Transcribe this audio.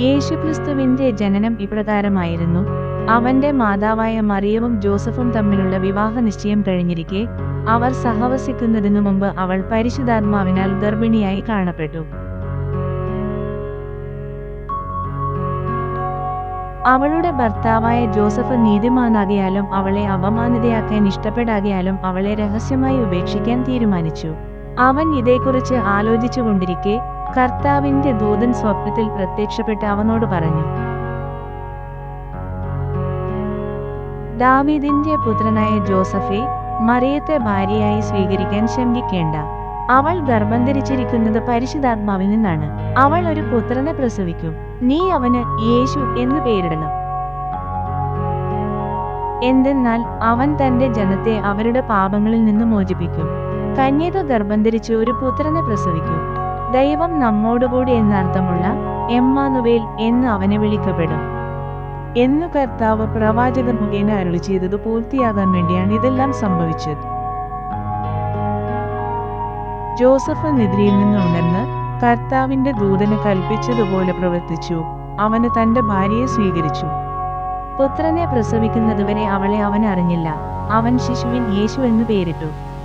യേശുക്രിസ്തുവിന്റെ ജനനം ഇപ്രകാരമായിരുന്നു. അവന്റെ മാതാവായ മറിയവും ജോസഫും തമ്മിലുള്ള വിവാഹ നിശ്ചയം കഴിഞ്ഞിരിക്കെ അവർ സഹവസിക്കുന്നതിനു മുമ്പ് അവൾ പരിശുദ്ധാത്മാവിനാൽ ഗർഭിണിയായി കാണപ്പെട്ടു. അവളുടെ ഭർത്താവായ ജോസഫ് നീതിമാനാകിയാലും അവളെ അപമാനിതയാക്കാൻ ഇഷ്ടപ്പെടാകിയാലും അവളെ രഹസ്യമായി ഉപേക്ഷിക്കാൻ തീരുമാനിച്ചു. അവൻ ഇതേക്കുറിച്ച് ആലോചിച്ചുകൊണ്ടിരിക്കെ കർത്താവിന്റെ ദൂതൻ സ്വപ്നത്തിൽ പ്രത്യക്ഷപ്പെട്ട് അവനോട് പറഞ്ഞു ദാവീദിന്റെ പുത്രനായ ജോസഫെ മറിയത്തെ ഭാര്യയായി സ്വീകരിക്കാൻ ശങ്കിക്കേണ്ട അവൾ ഗർഭം ധരിച്ചിരിക്കുന്നത് പരിശുദ്ധാത്മാവിൽ നിന്നാണ്. അവൾ ഒരു പുത്രനെ പ്രസവിക്കും. നീ അവന് യേശു എന്ന് പേരിടണം. എന്തെന്നാൽ അവൻ തന്റെ ജനത്തെ അവരുടെ പാപങ്ങളിൽ നിന്ന് മോചിപ്പിക്കും. കന്യക ഗർഭം ധരിച്ച് ഒരു പുത്രനെ പ്രസവിക്കും. ദൈവം നമ്മോടുകൂടി എന്നർത്ഥമുള്ള എമ്മാനുവേൽ എന്ന് അവനെ വിളിക്കപ്പെടും. എന്ന് കർത്താവ് പ്രവാചകൻ മുഖേന അരുളി ചെയ്തത് പൂർത്തിയാകാൻ വേണ്ടിയാണ് ഇതെല്ലാം സംഭവിച്ചത്. ജോസഫ് നിദ്രയിൽ നിന്ന് ഉണർന്ന് കർത്താവിന്റെ ദൂതന് കൽപ്പിച്ചതുപോലെ പ്രവർത്തിച്ചു. അവന് തന്റെ ഭാര്യയെ സ്വീകരിച്ചു. പുത്രനെ പ്രസവിക്കുന്നതുവരെ അവളെ അവൻ അറിഞ്ഞില്ല. അവൻ ശിശുവിൻ യേശു എന്ന് പേരിട്ടു.